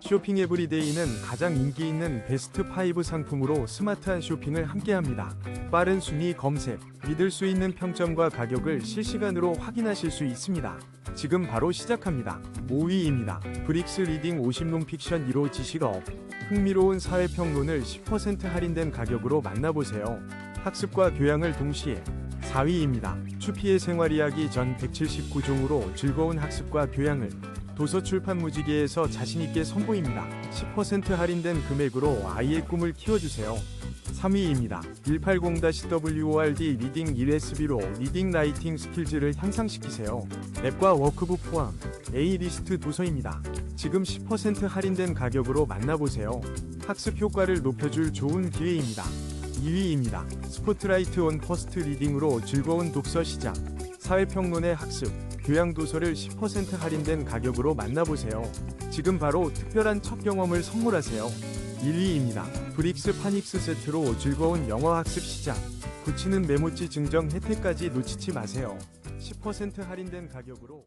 쇼핑 에브리데이는 가장 인기 있는 베스트 5 상품으로 스마트한 쇼핑을 함께합니다. 빠른 순위 검색, 믿을 수 있는 평점과 가격을 실시간으로 확인하실 수 있습니다. 지금 바로 시작합니다. 5위입니다. 브릭스 리딩 50 논픽션 1호 지식업. 흥미로운 사회평론을 10% 할인된 가격으로 만나보세요. 학습과 교양을 동시에 4위입니다. 추피의 생활 이야기 전 179종으로 즐거운 학습과 교양을 도서 출판 무지개에서 자신있게 선보입니다. 10% 할인된 금액으로 아이의 꿈을 키워주세요. 3위입니다. 180-WORD 리딩 1SB로 리딩 라이팅 스킬즈를 향상시키세요. 앱과 워크북 포함 A 리스트 도서입니다. 지금 10% 할인된 가격으로 만나보세요. 학습 효과를 높여줄 좋은 기회입니다. 2위입니다. 스포트라이트 온 퍼스트 리딩으로 즐거운 독서 시작. 사회평론의 학습, 교양 도서를 10% 할인된 가격으로 만나보세요. 지금 바로 특별한 첫 경험을 선물하세요. 1위입니다. 브릭스 파닉스 세트로 즐거운 영어 학습 시작. 붙이는 메모지 증정 혜택까지 놓치지 마세요. 10% 할인된 가격으로